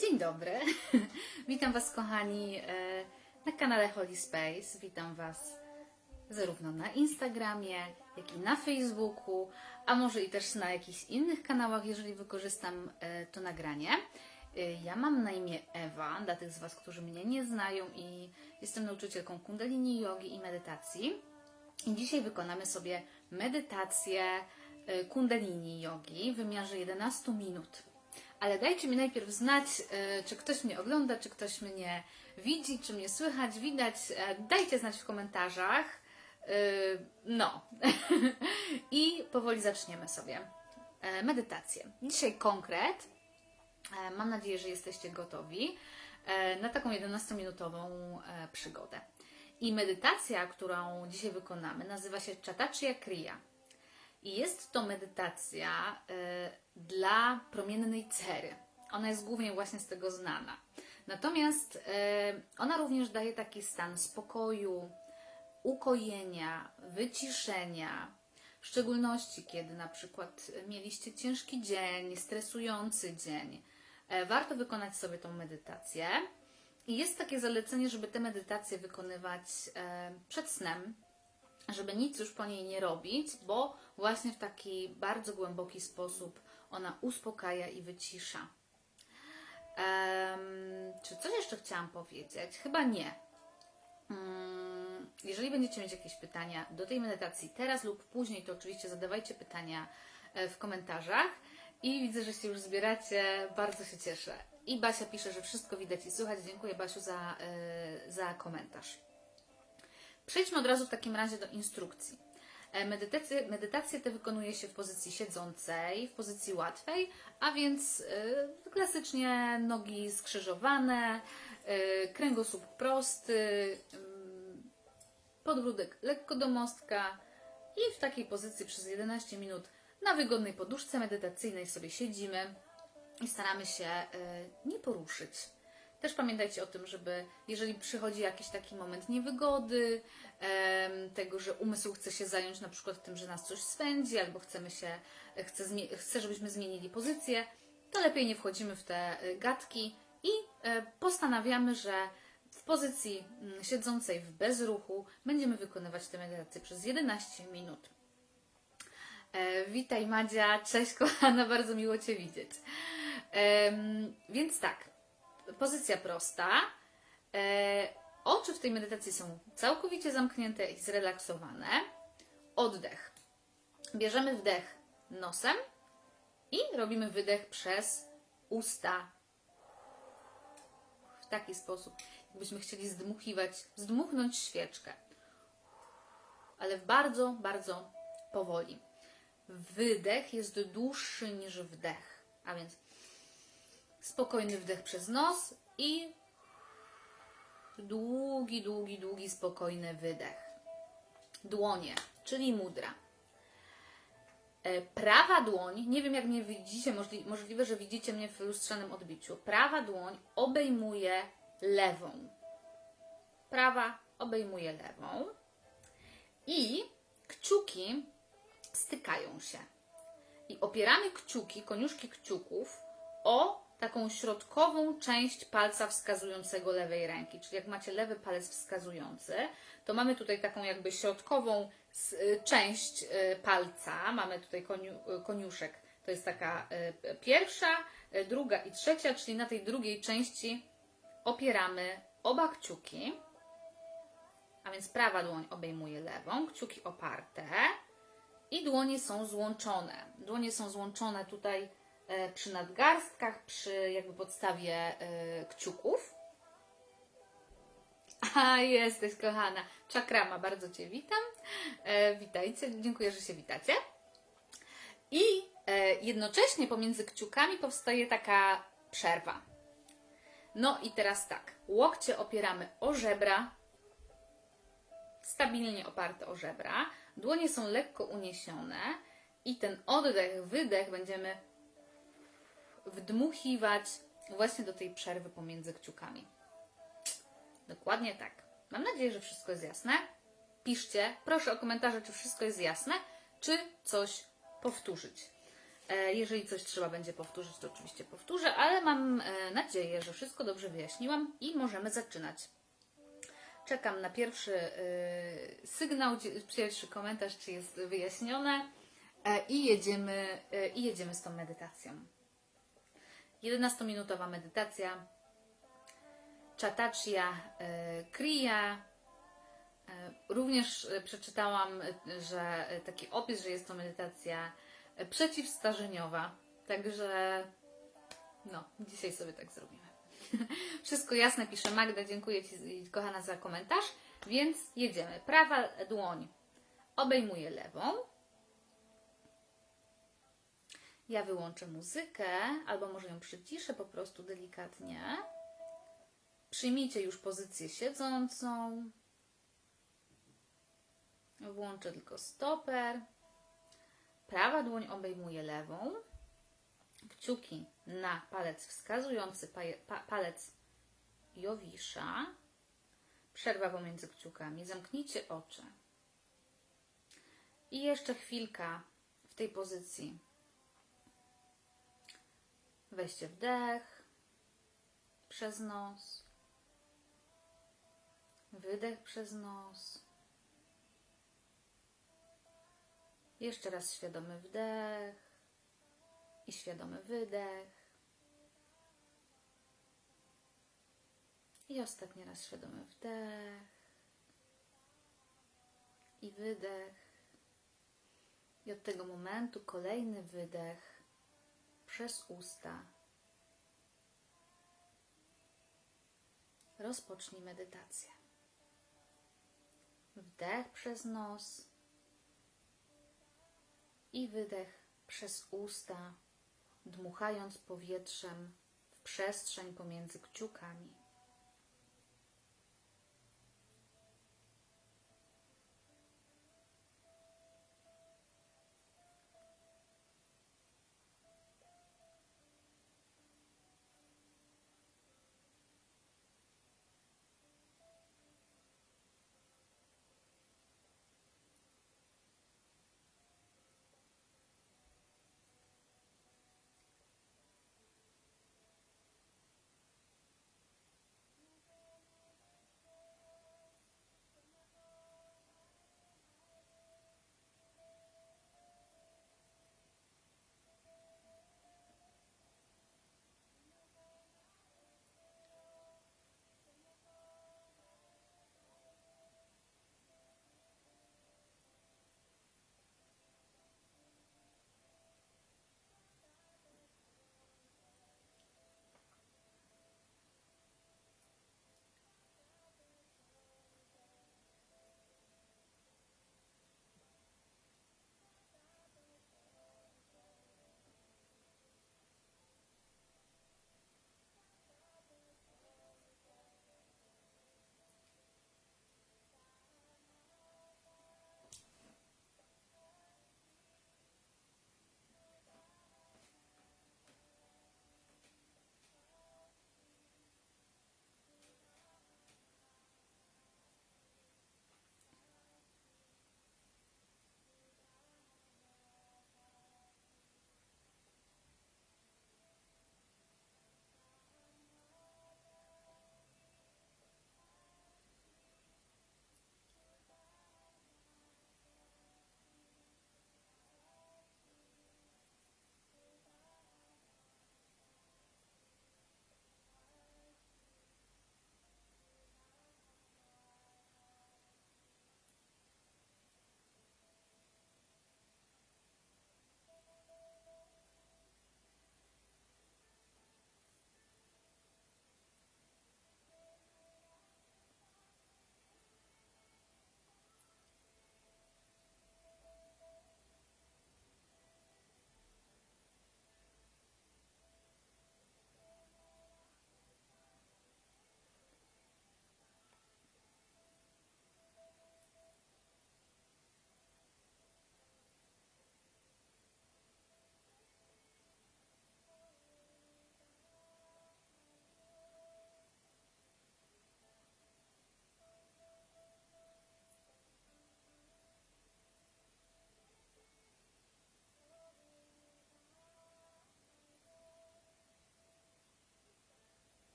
Dzień dobry. Witam Was, kochani, e, na kanale Holy Space. Witam Was zarówno na Instagramie, jak i na Facebooku, a może i też na jakichś innych kanałach, jeżeli wykorzystam e, to nagranie. E, Ja mam na imię Ewa, dla tych z Was, którzy mnie nie znają, i jestem nauczycielką Kundalini Jogi i medytacji. I dzisiaj wykonamy sobie medytację Kundalini Jogi w wymiarze 11 minut. Ale dajcie mi najpierw znać, e, czy ktoś mnie ogląda, czy ktoś mnie widzi, czy mnie słychać, widać. E, Dajcie znać w komentarzach. E, No. I powoli zaczniemy sobie medytację. Dzisiaj konkret. Mam nadzieję, że jesteście gotowi na taką 11-minutową e, przygodę. I medytacja, którą dzisiaj wykonamy, nazywa się Chatachya Kriya. I jest to medytacja dla promiennej cery. Ona jest głównie właśnie z tego znana. Natomiast y, ona również daje taki stan spokoju, ukojenia, wyciszenia, w szczególności kiedy na przykład mieliście ciężki dzień, stresujący dzień. E, Warto wykonać sobie tą medytację. I jest takie zalecenie, żeby te medytacje wykonywać e, przed snem, żeby nic już po niej nie robić, bo właśnie w taki bardzo głęboki sposób ona uspokaja i wycisza. Em, czy coś jeszcze chciałam powiedzieć? Chyba nie. Mm, Jeżeli będziecie mieć jakieś pytania do tej medytacji teraz lub później, to oczywiście zadawajcie pytania e, w komentarzach. I widzę, że się już zbieracie. Bardzo się cieszę. I Basia pisze, że wszystko widać i słychać. Dziękuję Basiu za, e, za komentarz. Przejdźmy od razu w takim razie do instrukcji. E, Medytacje, medytacje te wykonuje się w pozycji siedzącej, w pozycji łatwej, a więc e, klasycznie nogi skrzyżowane, e, kręgosłup prosty, mm, podbródek lekko do mostka i w takiej pozycji przez 11 minut na wygodnej poduszce medytacyjnej sobie siedzimy i staramy się e, nie poruszyć. Też pamiętajcie o tym, żeby jeżeli przychodzi jakiś taki moment niewygody, tego, że umysł chce się zająć na przykład tym, że nas coś swędzi, albo chcemy się, chce, chce żebyśmy zmienili pozycję, to lepiej nie wchodzimy w te y, gadki i e, postanawiamy, że w pozycji mm, siedzącej w bezruchu będziemy wykonywać tę medytację przez 11 minut. E, witaj Madzia, cześć kochana, bardzo miło Cię widzieć. Więc tak, pozycja prosta. E, oczy w tej medytacji są całkowicie zamknięte i zrelaksowane. Oddech. Bierzemy wdech nosem i robimy wydech przez usta. W taki sposób, jakbyśmy chcieli zdmuchiwać, zdmuchnąć świeczkę. Ale bardzo, bardzo powoli. Wydech jest dłuższy niż wdech, a więc spokojny wdech przez nos i długi, długi, długi, spokojny wydech. Dłonie, czyli mudra. E, Prawa dłoń, nie wiem jak mnie widzicie, możli, możliwe, że widzicie mnie w lustrzanym odbiciu. Prawa dłoń obejmuje lewą. Prawa obejmuje lewą. I kciuki stykają się. I opieramy kciuki, koniuszki kciuków o taką środkową część palca wskazującego lewej ręki. Czyli jak macie lewy palec wskazujący, to mamy tutaj taką jakby środkową y, część y, palca. Mamy tutaj koniu, y, koniuszek. To jest taka pierwsza, druga i trzecia, czyli na tej drugiej części opieramy oba kciuki. A więc prawa dłoń obejmuje lewą, kciuki oparte i dłonie są złączone. Dłonie są złączone tutaj przy nadgarstkach, przy jakby podstawie e, kciuków. A, jesteś kochana. Czakrama, bardzo Cię witam. E, witajcie, dziękuję, że się witacie. I e, jednocześnie pomiędzy kciukami powstaje taka przerwa. No i teraz tak, łokcie opieramy o żebra, stabilnie oparte o żebra. Dłonie są lekko uniesione i ten oddech, wydech będziemy wdmuchiwać właśnie do tej przerwy pomiędzy kciukami. Dokładnie tak. Mam nadzieję, że wszystko jest jasne. Piszcie, proszę o komentarze, czy wszystko jest jasne, czy coś powtórzyć. E, Jeżeli coś trzeba będzie powtórzyć, to oczywiście powtórzę, ale mam e, nadzieję, że wszystko dobrze wyjaśniłam i możemy zaczynać. Czekam na pierwszy e, sygnał, pierwszy komentarz, czy jest wyjaśnione i jedziemy, i jedziemy z tą medytacją. 11-minutowa medytacja Chatachia e, Kriya. E, Również e, przeczytałam, że taki opis, że jest to medytacja przeciwstarzeniowa. Także no, dzisiaj sobie tak zrobimy. Wszystko jasne, pisze Magda. Dziękuję Ci, kochana, za komentarz. Więc jedziemy. Prawa dłoń obejmuje lewą. Ja wyłączę muzykę, albo może ją przyciszę po prostu delikatnie. Przyjmijcie już pozycję siedzącą. Włączę tylko stoper. Prawa dłoń obejmuje lewą. Kciuki na palec wskazujący, pa, palec Jowisza. Przerwa pomiędzy kciukami. Zamknijcie oczy. I jeszcze chwilka w tej pozycji. Weźcie wdech przez nos. Wydech przez nos. Jeszcze raz świadomy wdech i świadomy wydech. I ostatni raz świadomy wdech i wydech. I od tego momentu kolejny wydech przez usta. Rozpocznij medytację. Wdech przez nos i wydech przez usta, dmuchając powietrzem w przestrzeń pomiędzy kciukami.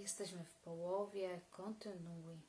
Jesteśmy w połowie, kontynuuj.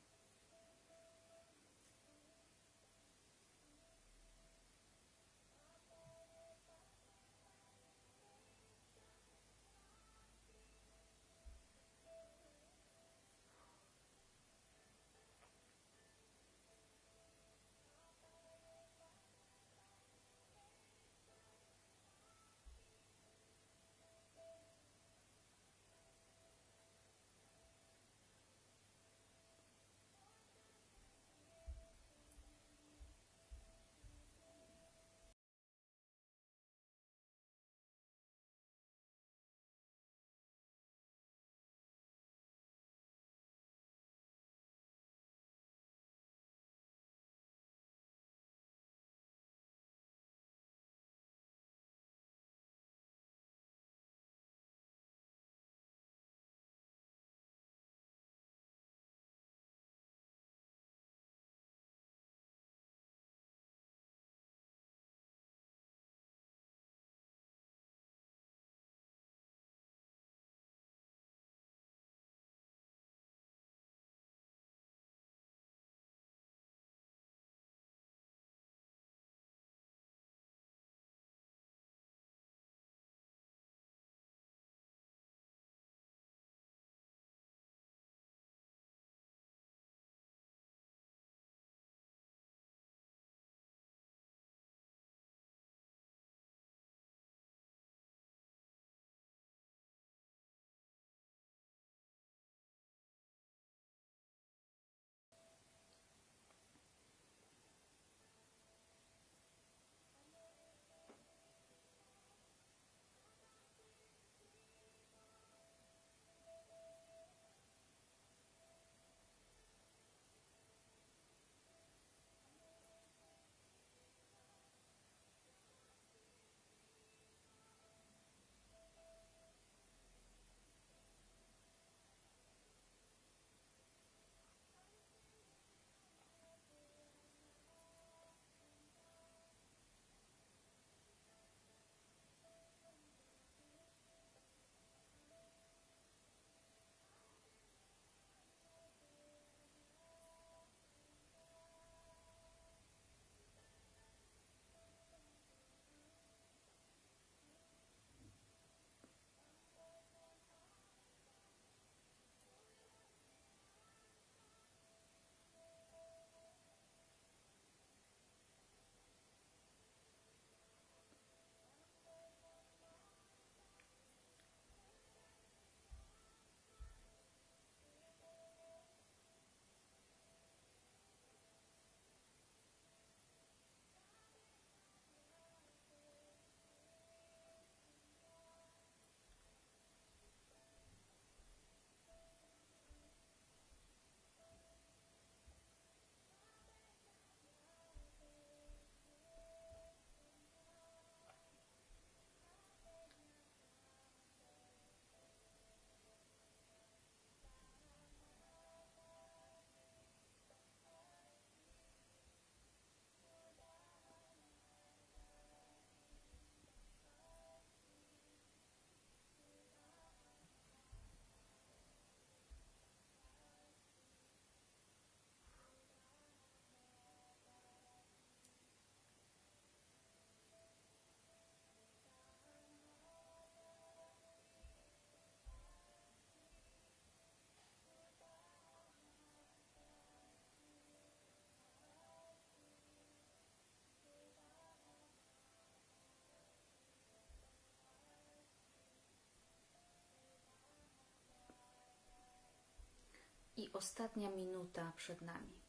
Ostatnia minuta przed nami.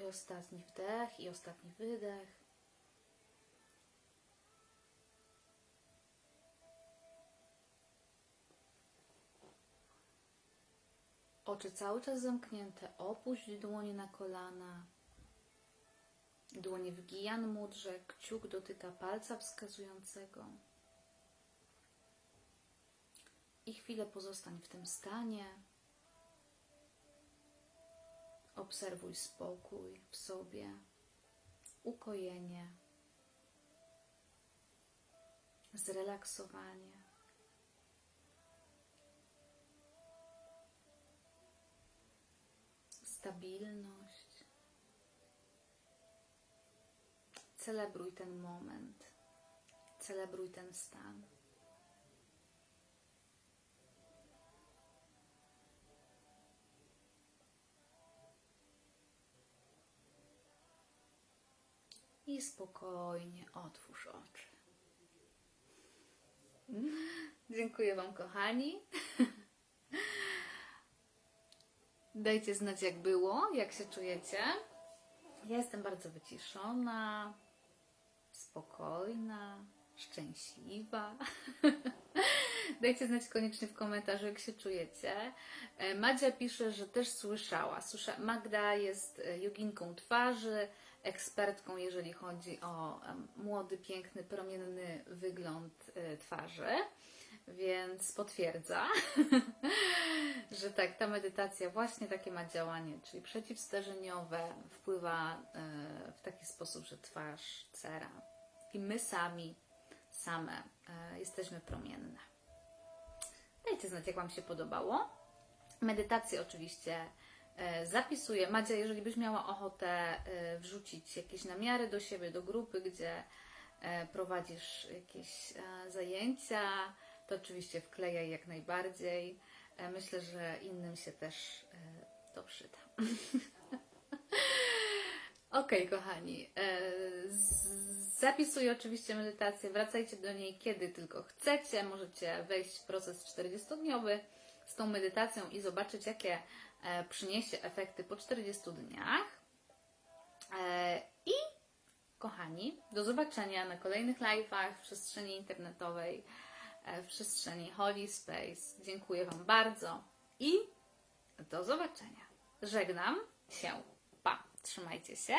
I ostatni wdech, i ostatni wydech. Oczy cały czas zamknięte. Opuść dłonie na kolana. Dłonie w gijan mudrze. Kciuk dotyka palca wskazującego. I chwilę pozostań w tym stanie. Obserwuj spokój w sobie, ukojenie, zrelaksowanie. Stabilność. Celebruj ten moment. Celebruj ten stan. Spokojnie otwórz oczy. Dziękuję Wam, kochani. Dajcie znać, jak było, jak się czujecie. Ja jestem bardzo wyciszona, spokojna, szczęśliwa. Dajcie znać koniecznie w komentarzu, jak się czujecie. E, Madzia pisze, że też słyszała. Słysza... Magda jest e, joginką twarzy, ekspertką, jeżeli chodzi o młody, piękny, promienny wygląd e, twarzy, więc potwierdza, że tak, ta medytacja właśnie takie ma działanie, czyli przeciwstarzeniowe, wpływa w taki sposób, że twarz, cera i my sami, same jesteśmy promienne. Dajcie znać, jak Wam się podobało. Medytację oczywiście e, zapisuję. Madzia, jeżeli byś miała ochotę e, wrzucić jakieś namiary do siebie, do grupy, gdzie e, prowadzisz jakieś zajęcia, to oczywiście wklejaj jak najbardziej. Myślę, że innym się też to przyda. Okej, kochani. e, Zapisuję oczywiście medytację. Wracajcie do niej kiedy tylko chcecie. Możecie wejść w proces 40-dniowy z tą medytacją i zobaczyć, jakie e, przyniesie efekty po 40 dniach. E, I kochani, do zobaczenia na kolejnych live'ach w przestrzeni internetowej, w przestrzeni Holy Space. Dziękuję Wam bardzo i do zobaczenia. Żegnam się. Pa. Trzymajcie się.